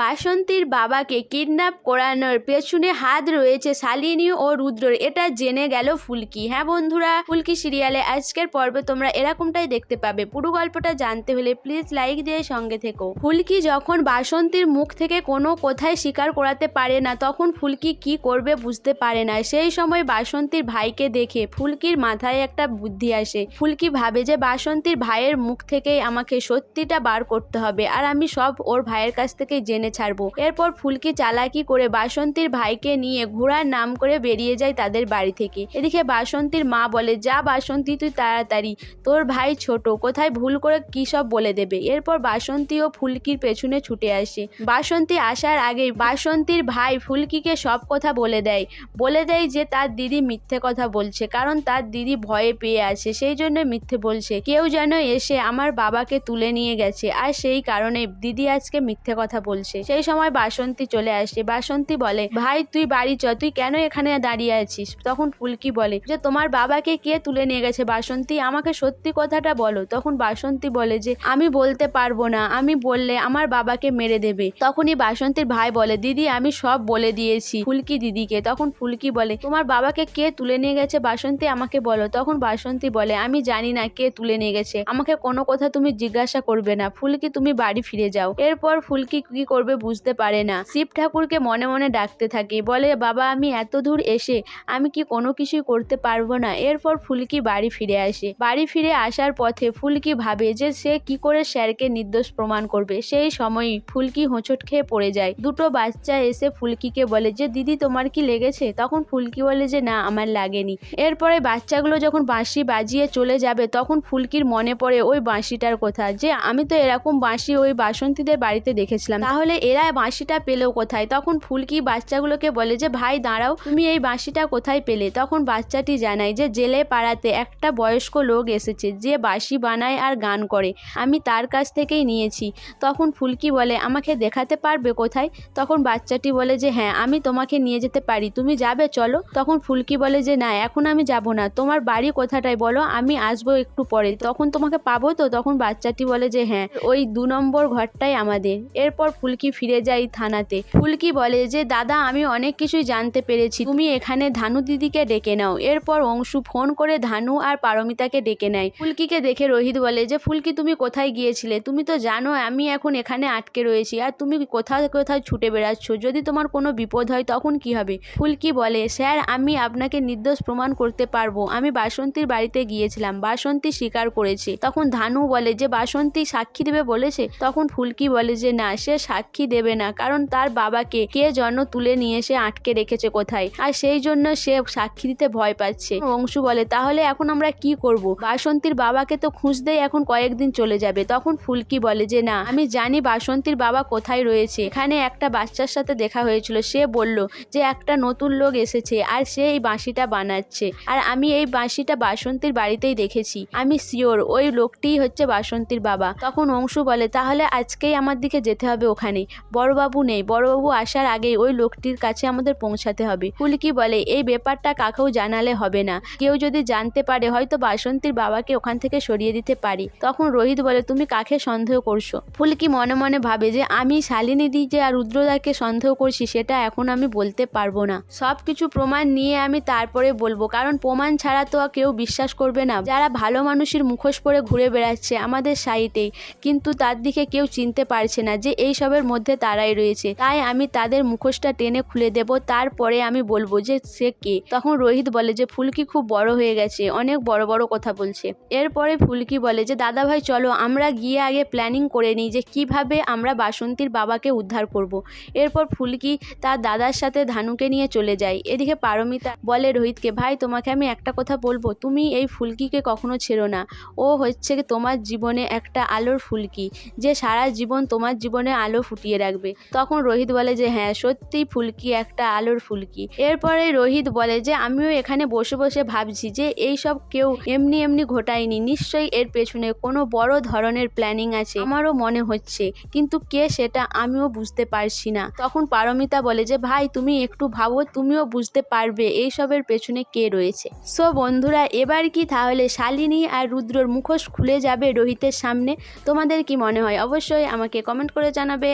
বাসন্তীর বাবাকে কিডন্যাপ করানোর পেছনে হাত রয়েছে শালিনী ও রুদ্রর। এটা জেনে গেল ফুলকি। হ্যাঁ বন্ধুরা, ফুলকি সিরিয়ালে আজকের পর্বে তোমরা এরকমটাই দেখতে পাবে। পুরো গল্পটা জানতে হলে প্লিজ লাইক দিয়ে সঙ্গে থেকো। ফুলকি যখন বাসন্তীর মুখ থেকে কোনো কোথায় স্বীকার করাতে পারে না, তখন ফুলকি কি করবে বুঝতে পারে না। সেই সময় বাসন্তীর ভাইকে দেখে ফুলকির মাথায় একটা বুদ্ধি আসে। ফুলকি ভাবে যে বাসন্তীর ভাইয়ের মুখ থেকেই আমাকে সত্যিটা বার করতে হবে, আর আমি সব ওর ভাইয়ের কাছ থেকেই জেনে ছাড়বো। এরপর ফুলকি চালাকি করে বাসন্তীর ভাইকে নিয়ে ঘোড়ার নাম করে বেরিয়ে যায় তাদের বাড়ি থেকে। এদিকে বাসন্তীর মা বলে, যা বাসন্তী, তুই তাড়াতাড়ি। তোর ভাই ছোট, কোথায় ভুল করে কি সব বলে দেবে? এরপর বাসন্তী ও ফুলকির পেছনে ছুটে আসে। বাসন্তী আসার আগেই বাসন্তীর ভাই ফুলকিকে সব কথা বলে দেয়। বলে দেয় যে, তার দিদি মিথ্যে কথা বলছে, কারণ তার দিদি ভয়ে পেয়ে আছে, সেই জন্য মিথ্যে বলছে। কেউ যেন এসে আমার বাবাকে তুলে নিয়ে গেছে, আর সেই কারণে দিদি আজকে মিথ্যে কথা বলছে। সেই সময় বাসন্তী চলে আসে। বাসন্তী বলে, ভাই, তুই বাড়ি চ, তুই কেন এখানে দাঁড়িয়ে আছিস? তখন ফুলকি বলে, যে তোমার বাবাকে কে তুলে নিয়ে গেছে বাসন্তী? আমাকে সত্যি কথাটা বলো। তখন বাসন্তী বলে যে, আমি বলতে পারব না। আমি বললে আমার বাবাকে মেরে দেবে। তখনই বাসন্তীর ভাই বলে, দিদি, আমি সব বলে দিয়েছি। ফুলকি দিদিকে। তখন ফুলকি বলে, তোমার বাবাকে কে তুলে নিয়ে গেছে বাসন্তী? আমাকে বলো। তখন বাসন্তী বলে, আমি জানি না কে তুলে নিয়ে গেছে। আমাকে কোনো কথা তুমি জিজ্ঞাসা করবে না। ফুলকি, তুমি বাড়ি ফিরে যাও। এরপর ফুলকি কি করবে বুঝতে পারে না। শিব ঠাকুরকে মনে মনে ডাকতে থাকে, বলে, বাবা, আমি এত দূর এসে আমি কি কোনো কিছুই করতে পারব না? এরপর ফুলকি বাড়ি ফিরে আসে। বাড়ি ফিরে আসার পথে ফুলকি ভাবে যে সে কি করে স্যারকে নির্দোষ প্রমাণ করবে। সেই সময়ই ফুলকি হোঁচট খেয়ে পড়ে যায়। দুটো বাচ্চা এসে ফুলকিকে বলে, যে দিদি, তোমার কি লেগেছে? তখন ফুলকি বলে যে, না, আমার লাগেনি। এরপরে বাচ্চাগুলো যখন বাঁশি বাজিয়ে চলে যাবে, তখন ফুলকির মনে পড়ে ওই বাঁশিটার কথা যে, আমি তো এরকম বাঁশি ওই বাসন্তীদের বাড়িতে দেখেছিলাম। তাহলে এরা বাঁশিটা পেলেও কোথায়? তখন ফুলকি বাচ্চাগুলোকে বলে যে, ভাই, দাঁড়াও, তুমি এই বাঁশিটা কোথায় পেলে? তখন বাচ্চাটি জানায় যে, জেলে পাড়াতে একটা বয়স্ক লোক এসেছে, যে বাঁশি বানায় আর গান করে। আমি তার কাছ থেকেই নিয়েছি। তখন ফুলকি বলে, আমাকে দেখাতে পারবে কোথায়? তখন বাচ্চাটি বলে যে হ্যাঁ আমি তোমাকে নিয়ে যেতে পারি। তুমি যাবে, চলো? তখন ফুলকি বলে যে, না, এখন আমি যাব না। তোমার বাড়ি কোথাটায় বলো? আমি আসব একটু পরে। তখন তোমাকে পাবো তো? তখন বাচ্চাটি বলে যে হ্যাঁ ওই দু নম্বর ঘরটাই আমাদের। এরপর ফুলকি ফিরে যায় থানাতে। ফুলকি বলে যে, দাদা, আমি অনেক কিছুই জানতে পেরেছি। তুমি এখানে ধানু দিদিকে ডেকে নাও। এরপর অংশু ফোন করে ধানু আর পারমিতাকে ডেকে নেয়। ফুলকিকে দেখে রোহিত বলে যে, ফুলকি, তুমি কোথায় গিয়েছিলে? তুমি তো জানো, আমি এখন এখানে আটকে রয়েছি। আর তুমি কোথাও কোথাও ছুটে বেড়াচ্ছ? যদি তোমার কোনো বিপদ হয়, তখন কি হবে? ফুলকি বলে, স্যার, আমি আপনাকে নির্দোষ প্রমাণ করতে পারব। আমি বাসন্তীর বাড়িতে গিয়েছিলাম। বাসন্তী স্বীকার করেছে। তখন ধানু বলে যে, বাসন্তী সাক্ষী দেবে বলেছে? তখন ফুলকি বলে যে, না, সে সাক্ষী দেবে না। কারণ তার বাবাকে কে জন্য তুলে নিয়ে এসে আটকে রেখেছে কোথায়? আর সেই জন্য সে সাক্ষী দিতে ভয় পাচ্ছে। অংশু বলে, তাহলে এখন আমরা কি করব? বাসন্তীর বাবাকে তো খুঁজতেই এখন কয়েকদিন চলে যাবে। তখন ফুলকি বলে, যে না, আমি জানি বাসন্তীর বাবা কোথায় রয়েছে। এখানে একটা বাচ্চার সাথে দেখা হয়েছিল। সে বলল যে, একটা নতুন লোক এসেছে আর সে এই বাঁশিটা বানাচ্ছে। আর আমি এই বাঁশিটা বাসন্তীর বাড়িতেই দেখেছি। আমি শিওর ওই লোকটিই হচ্ছে বাসন্তীর বাবা। তখন অংশু বলে, তাহলে আজকেই আমার দিকে যেতে হবে ওখানে। বড়বাবু নেই। বড়বাবু আসার আগেই ওই লোকটির কাছে আমাদের পৌঁছাতে হবে। ফুলকি বলে, এই ব্যাপারটা কাকেও জানালে হবে না। কেউ যদি জানতে পারে, হয়তো বাসন্তীর বাবাকে ওখান থেকে সরিয়ে দিতে পারি। তখন রোহিত বলে, তুমি কাকে সন্দেহ করছ? ফুলকি মনে মনে ভাবে যে, আমি শালিনী দি যে আর রুদ্রদাকে সন্দেহ করছি, সেটা এখন আমি বলতে পারব না। সব কিছু প্রমাণ নিয়ে আমি তারপরে বলব। কারণ প্রমাণ ছাড়া তো কেউ বিশ্বাস করবে না। যারা ভালো মানুষের মুখোশ পরে ঘুরে বেড়াচ্ছে আমাদের সাইটেই, কিন্তু তার দিকে কেউ চিনতে পারছে না যে, এই সবের মধ্যে তারাই রয়েছে। তাই আমি তাদের মুখোশটা টেনে খুলে দেব। তারপরে আমি বলব যে, সে কে? তখন রোহিত বলে যে, ফুলকি খুব বড় হয়ে গেছে। অনেক বড় বড় কথা বলছে। এরপরে ফুলকি বলে যে দাদা ভাই চলো, আমরা গিয়ে আগে প্ল্যানিং করে নিই যে, কীভাবে আমরা বাসন্তীর বাবাকে উদ্ধার করব। এরপর ফুলকি তার দাদার সাথে ধানুকে নিয়ে চলে যায়। এদিকে পারমিতা বলে রোহিতকে, ভাই, তোমাকে আমি একটা কথা বলব। তুমি এই ফুলকিকে কখনো ছেড়ো না। ও হচ্ছে তোমার জীবনে একটা আলোর ফুলকি। যে সারা জীবন তোমার জীবনে আলো ফুটিয়ে রাখবে। তখন রোহিত বলে যে হ্যাঁ সত্যি ফুলকি একটা আলোর ফুলকি। এরপরে রোহিত বলে যে, আমিও এখানে বসে বসে ভাবছি যে, এই সব কেউ এমনি এমনি ঘটায়নি। নিশ্চয়ই এর পেছনে কোনো বড় ধরনের প্ল্যানিং আছে। আমারও মনে হচ্ছে, কিন্তু কে সেটা আমিও বুঝতে পারছি না। তখন পারমিতা বলে যে, ভাই, তুমি একটু ভাবো, তুমিও বুঝতে পারবে এই সবের পেছনে কে রয়েছে। সো বন্ধুরা, এবার কি? তাহলে শালিনী আর রুদ্রর মুখোশ খুলে যাবে রোহিতের সামনে। তোমাদের কি মনে হয়? অবশ্যই আমাকে কমেন্ট করে জানাবে।